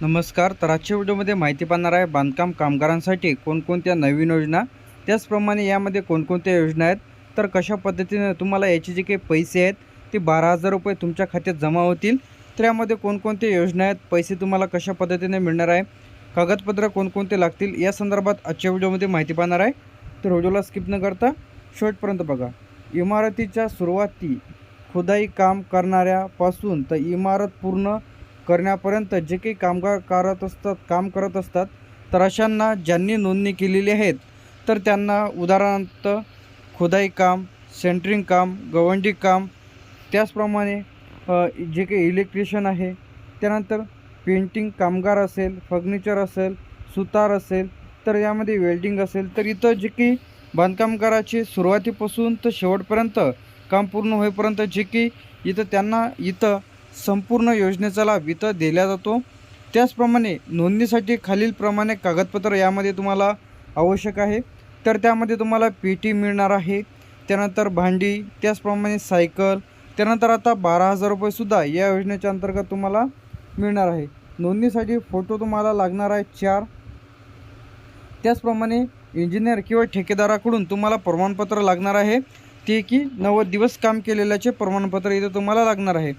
नमस्कार तर आजच्या व्हिडिओमध्ये माहिती पाहणार आहे बांधकाम कामगारांसाठी कोणकोणत्या नवीन योजना. त्याचप्रमाणे यामध्ये कोणकोणत्या योजना आहेत. तर कशा पद्धतीने तुम्हाला याचे जे काही पैसे आहेत ते बारा हजार रुपये तुमच्या खात्यात जमा होतील. तर यामध्ये कोणकोणत्या योजना आहेत पैसे तुम्हाला कशा पद्धतीने मिळणार आहे कागदपत्र कोणकोणते लागतील या संदर्भात आजच्या व्हिडिओमध्ये माहिती पाहणार आहे. तर व्हिडिओला स्किप न करता शेवटपर्यंत बघा. इमारतीच्या सुरुवाती खुदाई काम करणाऱ्यापासून तर इमारत पूर्ण करण्यापर्यंत जे काही कामगार करत असतात काम करत असतात तर अशांना ज्यांनी नोंदणी केलेली आहेत तर त्यांना उदाहरणार्थ खुदाई काम सेंटरिंग काम गवंडी काम त्याचप्रमाणे जे काही इलेक्ट्रिशियन आहे त्यानंतर पेंटिंग कामगार असेल फर्निचर असेल सुतार असेल तर यामध्ये वेल्डिंग असेल तर इथं जे काही बांधकामगाराचे सुरुवातीपासून तर शेवटपर्यंत काम पूर्ण होईपर्यंत जे की इथं त्यांना इथं संपूर्ण योजनेचा लाभ इथं दिला जातो. त्याचप्रमाणे नोंदणीसाठी खालीलप्रमाणे कागदपत्र यामध्ये तुम्हाला आवश्यक आहे. तर त्यामध्ये तुम्हाला पेटी मिळणार आहे. त्यानंतर भांडी त्याचप्रमाणे सायकल त्यानंतर आता बारा हजार रुपयेसुद्धा या योजनेच्या अंतर्गत तुम्हाला मिळणार आहे. नोंदणीसाठी फोटो तुम्हाला लागणार आहे चार. त्याचप्रमाणे इंजिनियर किंवा ठेकेदाराकडून तुम्हाला प्रमाणपत्र लागणार आहे. ते की नव्वद दिवस काम केलेल्याचे प्रमाणपत्र इथं तुम्हाला लागणार आहे.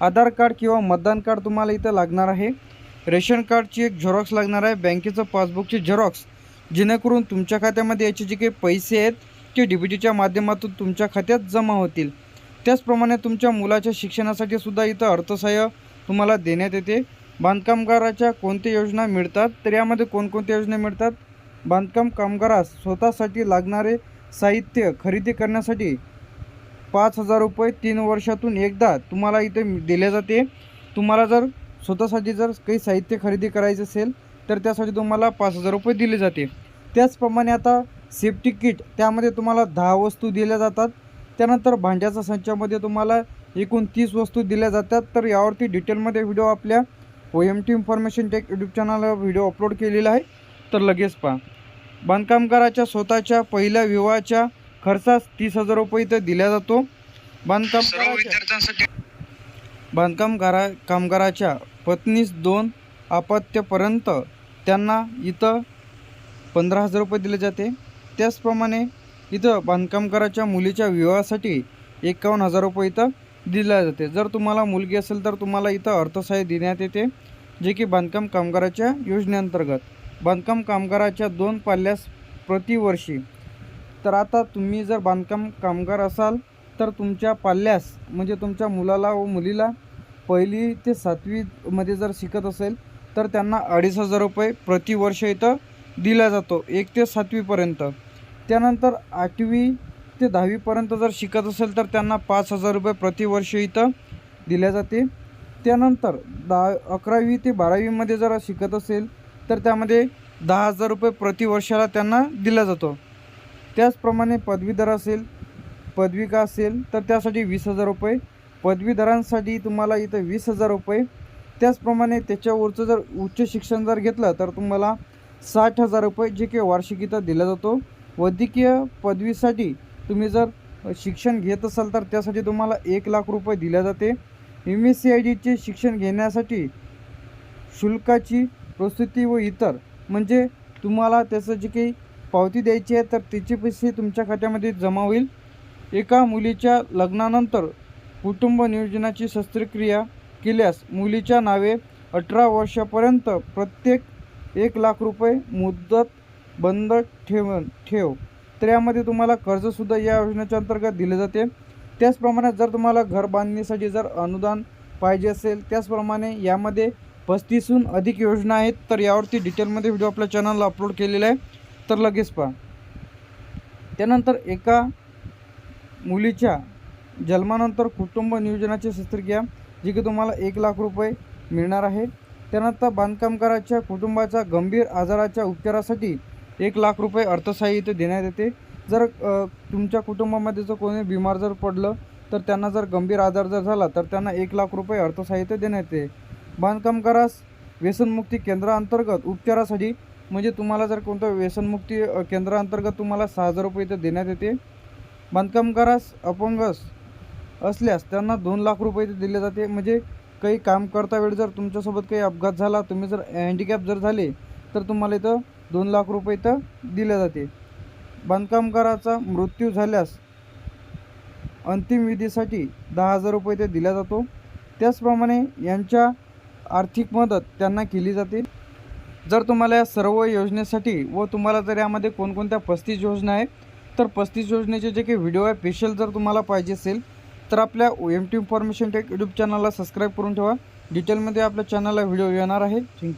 आधार कार्ड किंवा मतदान कार्ड तुम्हाला इथं लागणार आहे. रेशन कार्डची एक झेरॉक्स लागणार आहे. बँकेचं पासबुकची झेरॉक्स जेणेकरून तुमच्या खात्यामध्ये याचे जे काही पैसे आहेत ते डी बी टीच्या माध्यमातून तुमच्या खात्यात जमा होतील. त्याचप्रमाणे तुमच्या मुलाच्या शिक्षणासाठी सुद्धा इथं अर्थसहाय्य तुम्हाला देण्यात येते. बांधकामगाराच्या कोणत्या योजना मिळतात तर यामध्ये कोणकोणत्या योजना मिळतात? बांधकाम कामगारास स्वतःसाठी लागणारे साहित्य खरेदी करण्यासाठी पाच हजार रुपये तीन वर्षातून एकदा तुम्हाला इथे दिले जाते. तुम्हाला जर स्वतःसाठी जर काही साहित्य खरेदी करायचं असेल तर त्यासाठी तुम्हाला पाच हजार रुपये दिले जाते. त्याचप्रमाणे आता सेफ्टी किट त्यामध्ये तुम्हाला दहा वस्तू दिल्या जातात. त्यानंतर भांड्याच्या संचामध्ये तुम्हाला एकूण तीस वस्तू दिल्या जातात. तर यावरती डिटेलमध्ये व्हिडिओ आपल्या O M T information tech YouTube चॅनलला व्हिडिओ अपलोड केलेला आहे. तर लगेच पहा. बांधकामगाराच्या स्वतःच्या पहिल्या विवाहाच्या खर्चास तीस हजार रुपये इथं दिला जातो. बांधकामगाराच्या बांधकामगारा कामगाराच्या पत्नीस दोन अपत्यापर्यंत त्यांना इथं पंधरा हजार रुपये दिले जाते. त्याचप्रमाणे इथं बांधकामगाराच्या मुलीच्या विवाहासाठी एकावन्न हजार रुपये इथं दिल्या जाते. जर तुम्हाला मुलगी असेल तर तुम्हाला इथं अर्थसहाय्य देण्यात येते जे की बांधकाम कामगाराच्या योजनेअंतर्गत. बांधकाम कामगाराच्या दोन पाल्यास प्रतिवर्षी तर आता तुम्ही जर बांधकाम कामगार असाल तर तुमच्या पाल्यास म्हणजे तुमच्या मुलाला व मुलीला पहिली ते सातवीमध्ये जर शिकत असेल तर त्यांना अडीच हजार रुपये प्रतिवर्ष इथं दिला जातो एक ते सातवीपर्यंत त्यानंतर आठवी ते दहावीपर्यंत जर शिकत असेल तर त्यांना पाच हजार रुपये प्रतिवर्ष इथं दिल्या जाते. त्यानंतर दहा अकरावी ते बारावीमध्ये जर शिकत असेल तर त्यामध्ये दहा हजार रुपये प्रतिवर्षाला त्यांना दिला जातो. त्याचप्रमाणे पदवीधर असेल पदविका असेल तर त्यासाठी वीस हजार रुपये. पदवीधरांसाठी तुम्हाला इथं वीस हजार रुपये. त्याचप्रमाणे त्याच्यावरचं जर उच्च शिक्षण जर घेतलं तर तुम्हाला साठ हजार रुपये जे काही वार्षिक इथं दिला जातो. वैद्यकीय पदवीसाठी तुम्ही जर शिक्षण घेत असाल तर त्यासाठी तुम्हाला एक लाख रुपये दिल्या जाते. एम एस सी आय डीचे शिक्षण घेण्यासाठी शुल्काची प्रस्तुती व इतर. म्हणजे तुम्हाला त्याचं जे काही पावती द्यायची आहे तर त्याचे पैसे तुमच्या खात्यामध्ये जमा होईल. एका मुलीच्या लग्नानंतर कुटुंब नियोजनाची शस्त्रक्रिया केल्यास मुलीच्या नावे अठरा वर्षापर्यंत प्रत्येक एक लाख रुपये मुदत बंद ठेवून ठेव. तर यामध्ये तुम्हाला कर्जसुद्धा या योजनेच्या अंतर्गत दिले जाते. त्याचप्रमाणे जर तुम्हाला घर बांधणीसाठी जर अनुदान पाहिजे असेल त्याचप्रमाणे यामध्ये पस्तीसहून अधिक योजना आहेत. तर यावरती डिटेलमध्ये व्हिडिओ आपल्या चॅनलला अपलोड केलेला आहे. तर लगेच पहा. त्यानंतर एका मुलीच्या जन्मानंतर कुटुंब नियोजनाची शस्त्रक्रिया जी की तुम्हाला एक लाख रुपये मिळणार आहे. त्यानंतर बांधकामगाराच्या कुटुंबाच्या गंभीर आजाराच्या उपचारासाठी एक लाख रुपये अर्थसहाय्य इथे देण्यात येते. जर तुमच्या कुटुंबामध्ये जर कोणी बिमार जर पडलं तर त्यांना जर गंभीर आजार जर झाला तर त्यांना एक लाख रुपये अर्थसहाय्य देण्यात येते. बांधकामगारास व्यसनमुक्ती केंद्राअंतर्गत उपचारासाठी म्हणजे तुम्हाला जर कोणतं व्यसनमुक्ती केंद्राअंतर्गत तुम्हाला सहा हजार रुपये इथं देण्यात येते. बांधकामगारास अपंगस असल्यास त्यांना दोन लाख रुपये इथे दिले जाते. म्हणजे काही काम करता वेळ जर तुमच्यासोबत काही अपघात झाला तुम्ही जर हँडिकॅप जर झाले तर तुम्हाला इथं दोन लाख रुपये इथं दिले जाते. बांधकामगाराचा मृत्यू झाल्यास अंतिम विधीसाठी दहा हजार रुपये ते दिला जातो. त्याचप्रमाणे यांच्या आर्थिक मदत त्यांना केली जाते. जर तुम्हाला या सर्व योजनेसाठी व तुम्हाला जर यामध्ये कोणकोणत्या पस्तीस योजना आहे तर पस्तीस योजनेचे जे काही व्हिडिओ आहे स्पेशल जर तुम्हाला पाहिजे असेल तर आपल्या M T information tech YouTube चॅनलला सबस्क्राईब करून ठेवा. डिटेलमध्ये आपल्या चॅनलला व्हिडिओ येणार आहे. थँक्यू